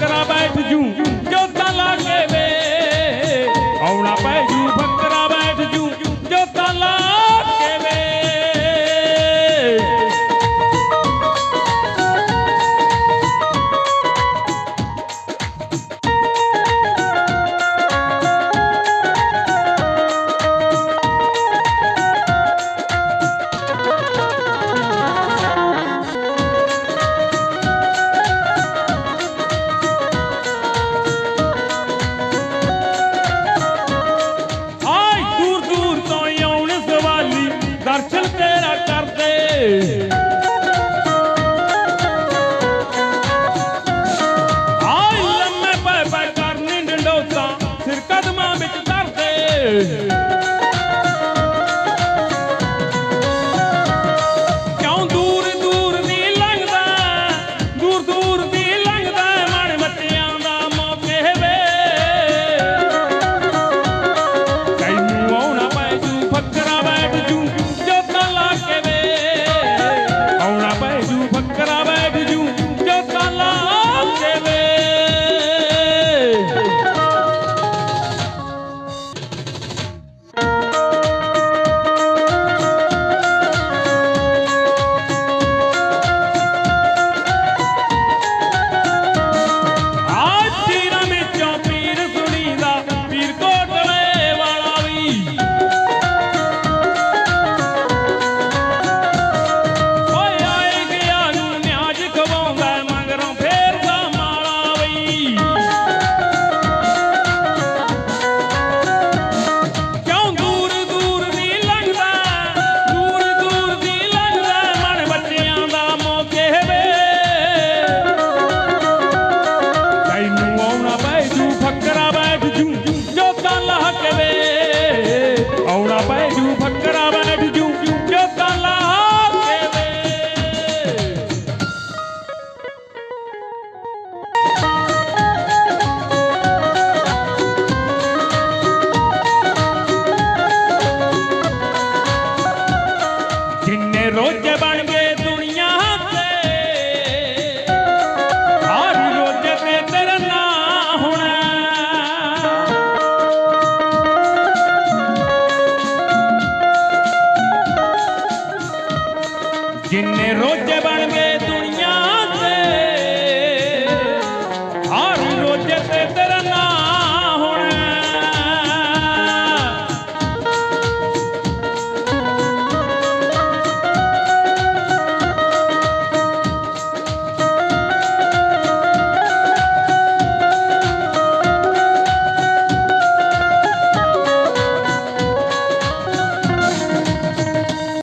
ਟਕਰਾ ਬੈਠ ਜੂ ਜੋ ਤਲਾ ਕੇ ਵੇ। ਆਉਣਾ ਪੈ Hey! ਰੋਜੇ ਬਣ ਗਏ ਦੁਨੀਆ ਤੇ। ਹਰ ਰੋਜੇ ਤੇ ਤੇਰਾ ਜਿੰਨੇ ਰੋਜ਼ ਬਣ ਗਏ ਦੁਨੀਆਂ ਤੇ